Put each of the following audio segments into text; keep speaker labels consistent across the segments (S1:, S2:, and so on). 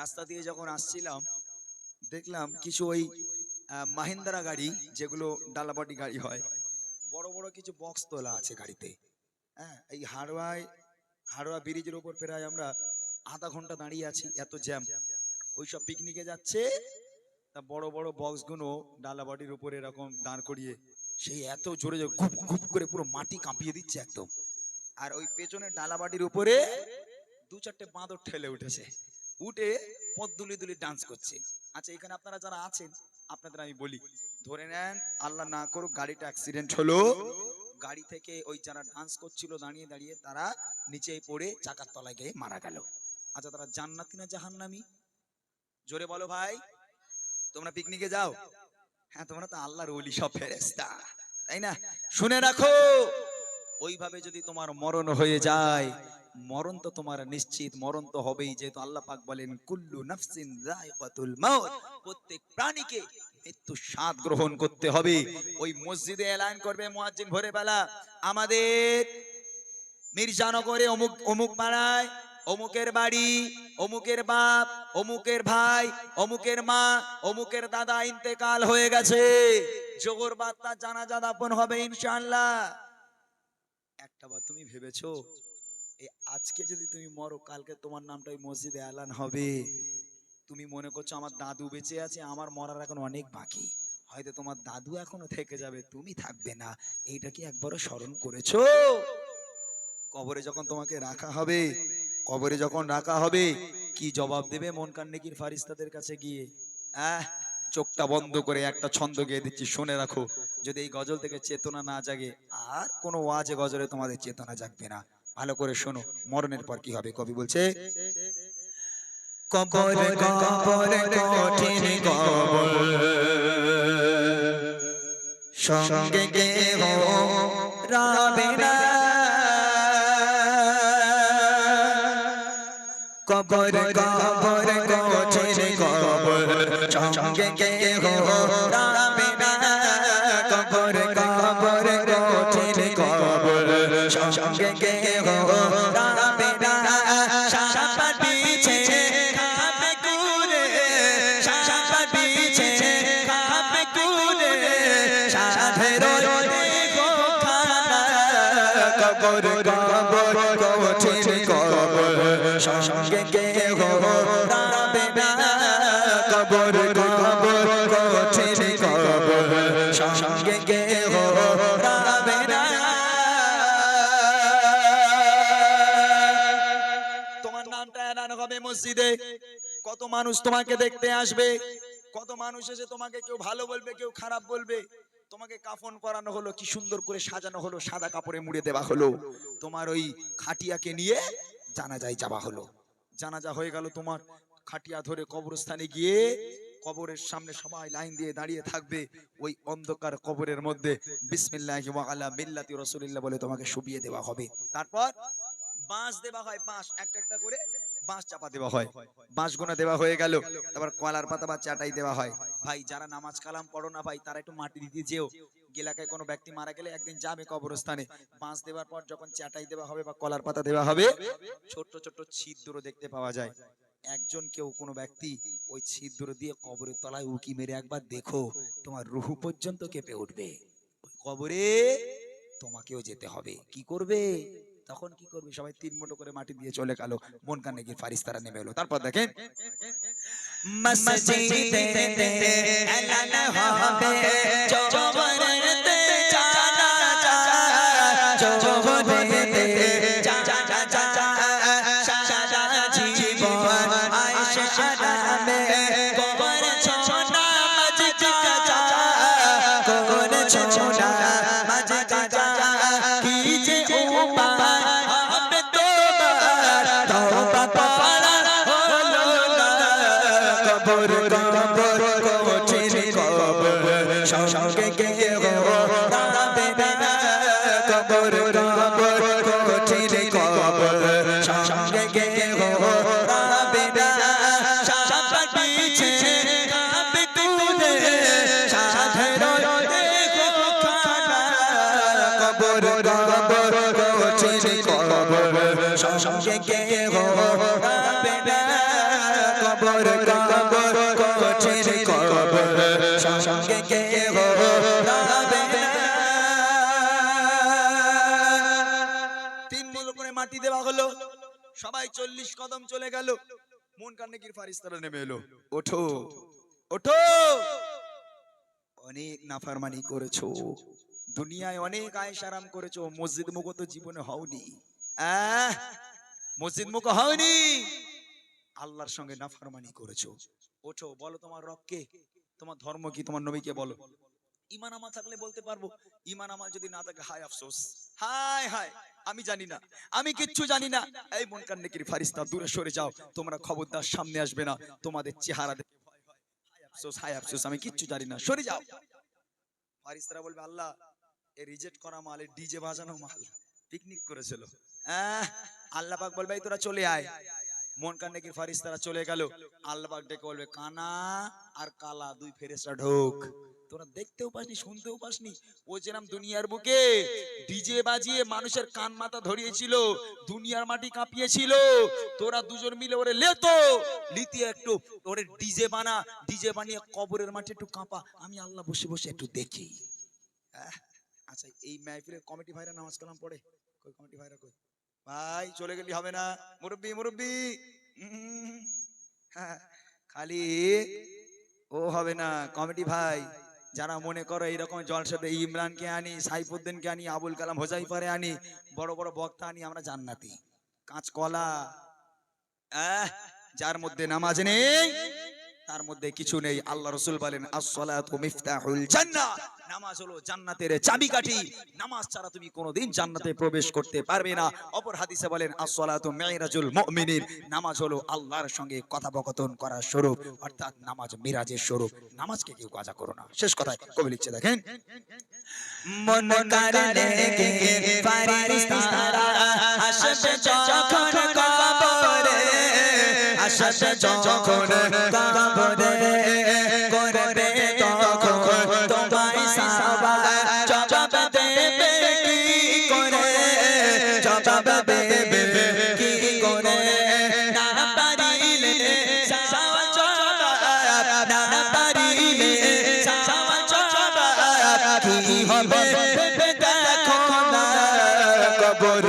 S1: রাস্তা দিয়ে যখন আসছিলাম, দেখলাম কিছু ওই মাহিন্দ্রা গাড়ি, যেগুলো ডালাবাটি গাড়ি হয়, বড় বড় কিছু বক্স তোলা আছে গাড়িতে। হ্যাঁ এই হাড়োয়ায় হাড়োয়া ব্রিজের উপর প্রায় আমরা আধা ঘণ্টা দাঁড়িয়ে আছি, এত জ্যাম ওইসব পিকনিকে যাচ্ছে, তা বড় বড় বক্সগুলো ডালাবাটির উপরে এরকম দাঁড় করিয়ে, সেই এত জোরে জোরে ঘুপ গুপ করে পুরো মাটি কাঁপিয়ে দিচ্ছে একদম। আর ওই পেছনে ডালাবাটির উপরে দু চারটে বাঁদর ঠেলে উঠেছে। উঠে পথ দুলি ডান্স করছে। আচ্ছা এখানে আপনারা যারা আছেন, আপনাদের আমি বলি, ধরে নেন, আল্লাহ না করুক, গাড়িটা অ্যাক্সিডেন্ট হলো। গাড়ি থেকে ওই যারা ডান্স করছিল দাঁড়িয়ে দাঁড়িয়ে, তারা নিচেই পড়ে চাকার তলায় গিয়ে মারা গেল। আচ্ছা তারা জান্নাতি না জাহান্নামি? জোরে বলো ভাই। তোমরা পিকনিকে যাও? হ্যাঁ তোমরা তো আল্লাহর ওলি, সব ফেরেস্তা তাই না? শুনে রাখো। ওইভাবে যদি তোমার মরণ হয়ে যায় মরণ তো তোমার নিশ্চিত, মরণ তো হবেই। যেহেতু আল্লাহ পাক বলেন, কুল্লু নাফসিন যায়কাতুল মাউত প্রত্যেক প্রাণীকে মৃত্যু স্বাদ গ্রহণ করতে হবে। ওই মসজিদে এলান করবে মুয়াজ্জিন ভোরে বেলা আমাদের মির্জানগরে অমুক অমুক পাড়ায়, অমুকের বাড়ি, অমুকের বাপ, অমুকের ভাই, অমুকের মা, অমুকের দাদা ইন্তেকাল হয়ে গেছে। জোগর বার্তা জানাজা দাপন হবে ইনশাআল্লাহ। একটা বার তুমি ভেবেছো এই আজকে যদি তুমি মরো, কালকে তোমার নামটা মসজিদে এলান হবে। তুমি মনে করছ আমার দাদু বেঁচে আছে, আমার মরার এখন অনেক বাকি। হয়তো তোমার দাদু এখনও থেকে যাবে, তুমি থাকবে না। এইটা কি একবারও স্মরণ করেছ? কবরে যখন তোমাকে রাখা হবে, কবরে যখন রাখা হবে, কি জবাব দেবে মন কান্নেকির ফারিস্তাদের কাছে গিয়ে? আহ, চোখটা বন্ধ করে একটা ছন্দ গেয়ে দিচ্ছি, শুনে রাখো। যদি এই গজল থেকে চেতনা না জাগে, আর কোনো ওয়াজে গজলে তোমাদের চেতনা জাগবে না। ভালো করে শোনো মরণের পর কি হবে? কবি বলছে
S2: কবর কবর কঠিন কবর সঙ্গে কেহ রাবে না। কবর কবর কঠিন কবর সঙ্গে কেহ রাবে না। কবর সঙ্গে কেহ রাবে না সাপা পিছে খাবে কুরে সাপা পিছে খাবে কুরে সাধের দেখো খানা কবর কবর
S1: মসজিদে কত মানুষ তোমাকে দেখতে আসবে। কত মানুষ এসে তোমাকে কেউ ভালো বলবে, কেউ খারাপ বলবে। তোমাকে কাফন করানো হলো, কি সুন্দর করে সাজানো হলো, সাদা কাপড়ে মুড়ে দেওয়া হলো। তোমার ওই খাটিয়াকে নিয়ে জানাজায় যাওয়া হলো। জানাজা হয়ে গেল তোমার। খাটিয়া ধরে কবরস্থানে গিয়ে কবরের সামনে সবাই লাইন দিয়ে দাঁড়িয়ে থাকবে। ওই অন্ধকার কবরের মধ্যে বিসমিল্লাহি আলা মিল্লাতি রাসূলিল্লাহ বলে তোমাকে শুবিয়ে দেওয়া হবে। তারপর বাঁশ দেওয়া হয়, বাঁশ একটা একটা করে বাঁশ চাপা দেওয়া হয়। বাঁশ গোনা দেওয়া হয়ে গেল। তারপর কলার পাতা বা চাটাই দেওয়া হয়। ভাই, যারা নামাজ কালাম পড়ো না ভাই, তারা একটু মাটি দিতে যেও। এলাকায় কোনো ব্যক্তি মারা গেলে একদিন যাবে কবরস্থানে। বাঁশ দেওয়ার পর যখন চাটাই দেওয়া হবে বা কলার পাতা দেওয়া হবে, ছোট্ট ছোট্ট ছিদ্র দেখতে পাওয়া যায়। একজন কেউ, কোনো ব্যক্তি ওই ছিদ্র দিয়ে কবরের তলায় উকি মেরে একবার দেখো, তোমার রুহু পর্যন্ত কেঁপে উঠবে। কবরে তোমাকেও যেতে হবে। কি করবে? তখন কি করবে? সবাই তিন মুঠো করে মাটি দিয়ে চলে গেল। মন কানে গিয়ে ফারিস তারা নেমে এলো। তারপর দেখেন,
S2: মসজিদে এলান হবে জবরতে জানা যা কবর কবর কঠিন কবর সঙ্গে কেহ রাবে না কবর কবর কঠিন কবর সঙ্গে কেহ রাবে না সাপা পিছে কাবে তুলে সাধের দেখো খানা কবর কবর কঠিন কবর সঙ্গে কেহ রাবে
S1: সবাই চল্লিশ কদম চলে গেল। মন কান্নাকির ফারিস্তারা নেমে এলো। ওঠো ওঠো। অনেক নাফারমানি করেছ। দুনিয়ায় অনেক আয়েশ আরাম করেছ। মসজিদ মুখ তো জীবনে হওনি। মসজিদ মুখ হওনি। আল্লাহর সঙ্গে নাফারমানি করেছ। ওঠো, বলো তোমার রবকে তোমার ধর্ম কি? তোমার নবীকে বলো। ইমান আমল থাকলে বলতে পারব। ইমান আমল যদি না থাকে, হায় আফসোস। হায় হায়। আমি জানি না। আমি কিচ্ছু জানি না। এই মন কান্নেকির ফারিস্তা, দূরে সরে যাও। তোমরা খবরদার, সামনে আসবে না। তোমাদের চেহারা দেখে আফসোস আমি কিচ্ছু জানি না। সরে যাও। ফারিস্তারা বলবে, আল্লাহ, এ রিজেক্ট করা মাল ডিজে বাজানো মাল। পিকনিক করেছিল। বলবে তোরা চলে আয়। মন কান্নেকির ফারিস্তারা চলে গেল। আল্লাহ ডেকে বলবে, কানা আর কালা, দুই ফেরেস্তা ঢোক। তোরা দেখতেও পাসনি শুনতেও পাসনি? ও যেরাম দুনিয়ার বুকে ডিজে বাজিয়ে মানুষের কান মাথা ধরিয়েছিল দুনিয়ার মাটি কাঁপিয়েছিল। তোরা দুজন মিলে ওরে লেতো লিতিয়ে একটু ওরে ডিজে বানা ডিজে বানিয়ে কবরের মাটি একটু কাঁপা। আমি আল্লাহ বসে বসে একটু দেখি। আচ্ছা এই মাহফিলের কমিটি ভাইরা নামাজ কালাম পড়ে? কই কমিটি ভাইরা কই? ভাই চলে গেলি হবে না। মুরব্বি মুরব্বি। হ্যাঁ, খালি ও হবে না কমিটি ভাই। যারা মনে করো এইরকম জলসাতে ইমরানকে আনি, সাইফুদ্দিনকে আনি, আবুল কালাম হোজাই পরে আনি, বড় বড় বক্তা আনি, আমরা জান্নাতি। কাঁচকলা যার মধ্যে নামাজ নেই, তার মধ্যে কিছু নেই। আল্লাহ রসুল বলেন আসলাত নামাজ হলো জান্নাতের চাবিকাঠি। নামাজ ছাড়া তুমি কোনোদিন জান্নাতে প্রবেশ করতে পারবে না। অপর হাদিসে বলেন, আসসালাতু মিরাজুল মুমিনিন। নামাজ হলো আল্লাহর সঙ্গে কথোপকথন করার স্বরূপ, অর্থাৎ নামাজ মিরাজের স্বরূপ। নামাজকে কেউ কাজা করো না। শেষ কথায় কবি লিখছে, দেখেন,
S2: মন কারণে ফারিস্তারা আসবে যখন কবরে আসবে যখন কবরে করবে দেবে কি করে? না পারিলে সাওয়া জবাব না পারিলে সাওয়া জবাব কি হবে দেখো না? কবর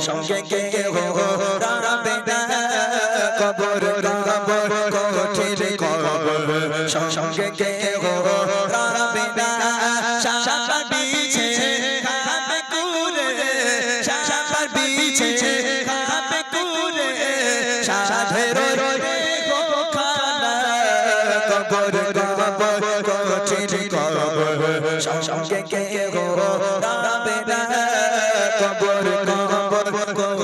S2: সঙ্গে কে কে হো রাবে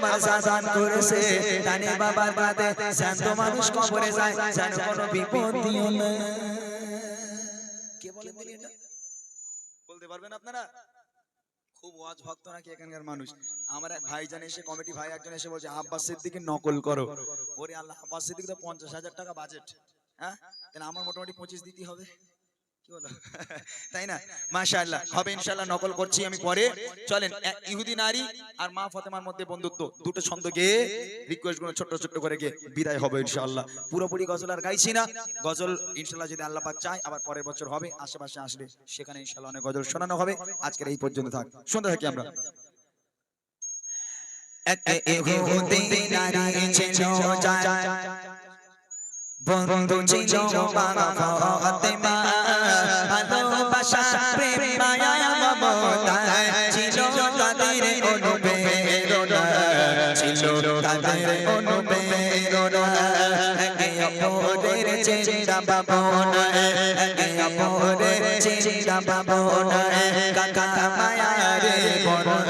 S2: আমার শাসন করেছে। বাবার বাদে মানুষ কবরে যায়, যেন কোনো
S1: এটা? বলতে পারবেন আপনারা? খুব ওয়াজ ভক্ত নাকি এখানকার মানুষ। আমার এক এসে, কমিটি ভাই একজন এসে বলছে, আব্বাস সিদ্দিকে নকল করো। ওরে আল্লাহ, আব্বাস সিদ্দিক তো পঞ্চাশ হাজার টাকা বাজেট হ্যাঁ? আমার মোটামুটি পঁচিশ দিতে হবে। তাই না মাশাআল্লাহ হবে ইনশাআল্লাহ নকল করছি আমি পরে চলেন ইহুদি নারী আর মা ফাতেমার মধ্যে বন্ধুত্ব দুটো ছন্দ গেয়ে রিকোয়েস্টগুলো ছোট ছোট করে গিয়ে বিদায় হবে ইনশাআল্লাহ পুরোপুরি গজল আর গাইছি না গজল ইনশাআল্লাহ যদি আল্লাহ পাক চায় আবার পরের বছর হবে আশেপাশে আসলে সেখানে ইনশাআল্লাহ অনেক গজল শোনানো হবে আজকের এই পর্যন্ত থাক শুনতে থাকি আমরা
S2: এক ইহুদি নারী ছিল যায় বন্ধু ছিল বাবা ফাতেমা ভালোবাসা প্রেম মায়া মমতা ছিল তাদের অনুপ্রেরণা ছিল তাদের অনুপ্রেরণা একে অপরের চিন্তা ভাবনা একে অপরের চিন্তা ভাবনা কাকা মায়া রে বরণ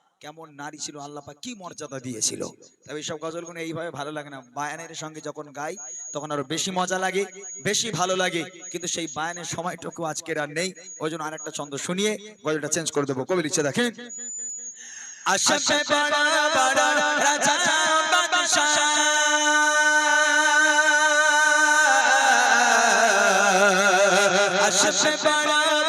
S1: কেমন নারী ছিল আল্লাহ পাক কি মর্যাদা দিয়েছিল? তবে এইসব গজলগুলো এইভাবে ভালো লাগে না। বায়ানের সঙ্গে যখন গাই তখন আরও বেশি মজা লাগে বেশি ভালো লাগে। কিন্তু সেই বায়ানের সময়টুকু আজকের আর নেই। ওই জন্য আর একটা ছন্দ শুনিয়ে গজলটা চেঞ্জ করে দেবো। কবি লিখছে দেখেন।
S2: আশাপে বড় বড় রাজা বাদশাহ। আশাপে বড়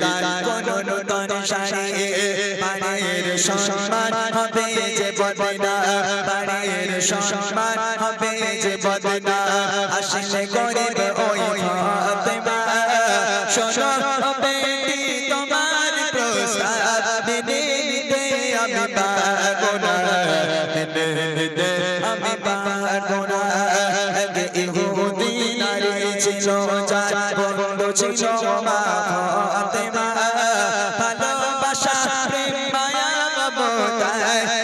S2: তার সম্মান হবে যে বদনা। বাড়ির সম্মান হবে যে বদনা। আসলে গরিব ওই ফাতেমা। আমি পারব না ইহুদি নারী ছিল। মমতা